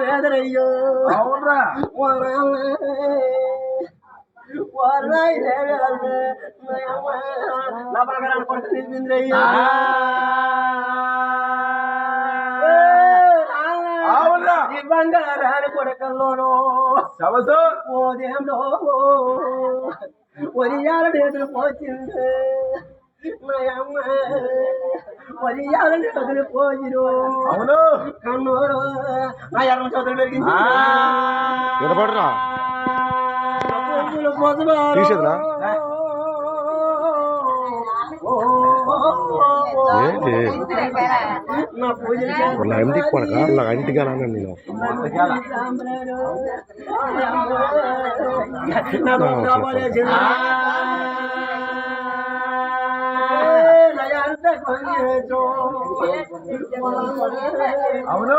వేదరయ్యో అవునరా బంగారాన్ని కొడకల్లోనో సమసు ఓదేంలో ఒరియాల డేతులు పోచింది నాయమ్మ ఒరియాల ఎదురు పోయిరు అవును. కన్నూరు. నా ఎర్ర చదువులు పెరిగింది వినపడరా. తీసేదిరా? వాళ్ళ ఇంటికి పడక వాళ్ళ ఇంటికి రాను నేను. నా అవును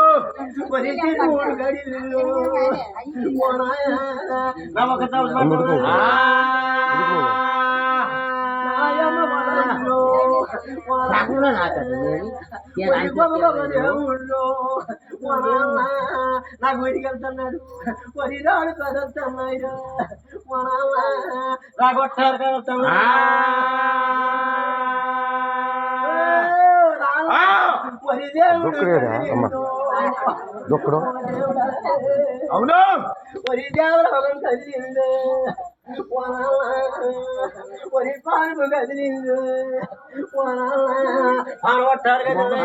రాకుండా నాకు ఊరికి వెళ్తున్నాడు వరి రాడు కదలుతున్నాయి రాగొట్టారు కదలుతున్నా దుక్కుడా అమ్మ. దుక్కుడు? అవును? ఒరి దేవరాగం కదిలింది. ఒరి పాను కదిలింది. కదా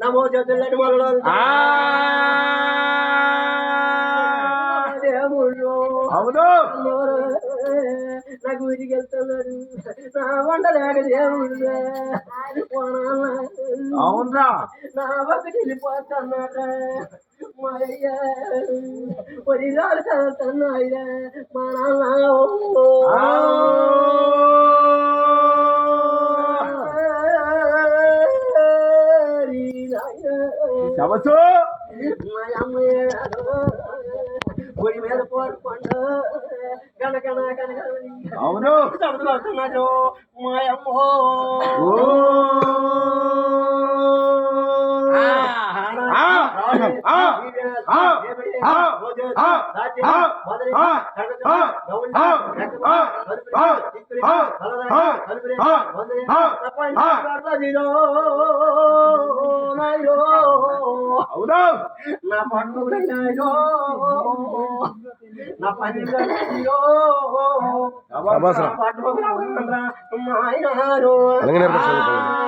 నమో చదువులటి మొదలు అవును ఊరికి వెళ్తున్నాడు నా వండలేక దేవుడిగా అవునరా. నా ఒక్కటి వెళ్ళిపోతున్నాడా మా అయ్యా. ఒరి రాడు చదువుతున్నా అయ్యా మా నాన్న మీద పోడు పండు అవును మాయమ్మో అవును? నా పండుగ నా అబాసరా అలాగే నేర్పిస్తాను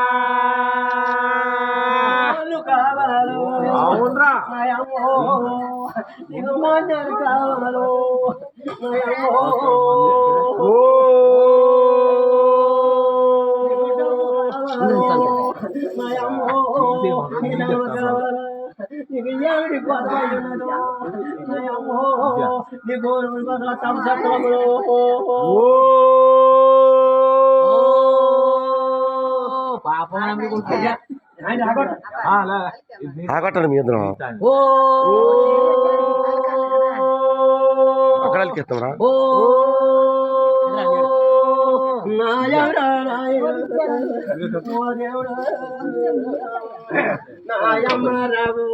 పాపం ఆగొట్టండి మీ ఇద్దరం అక్కడ వెళ్తామరా నాయమ్మ రావు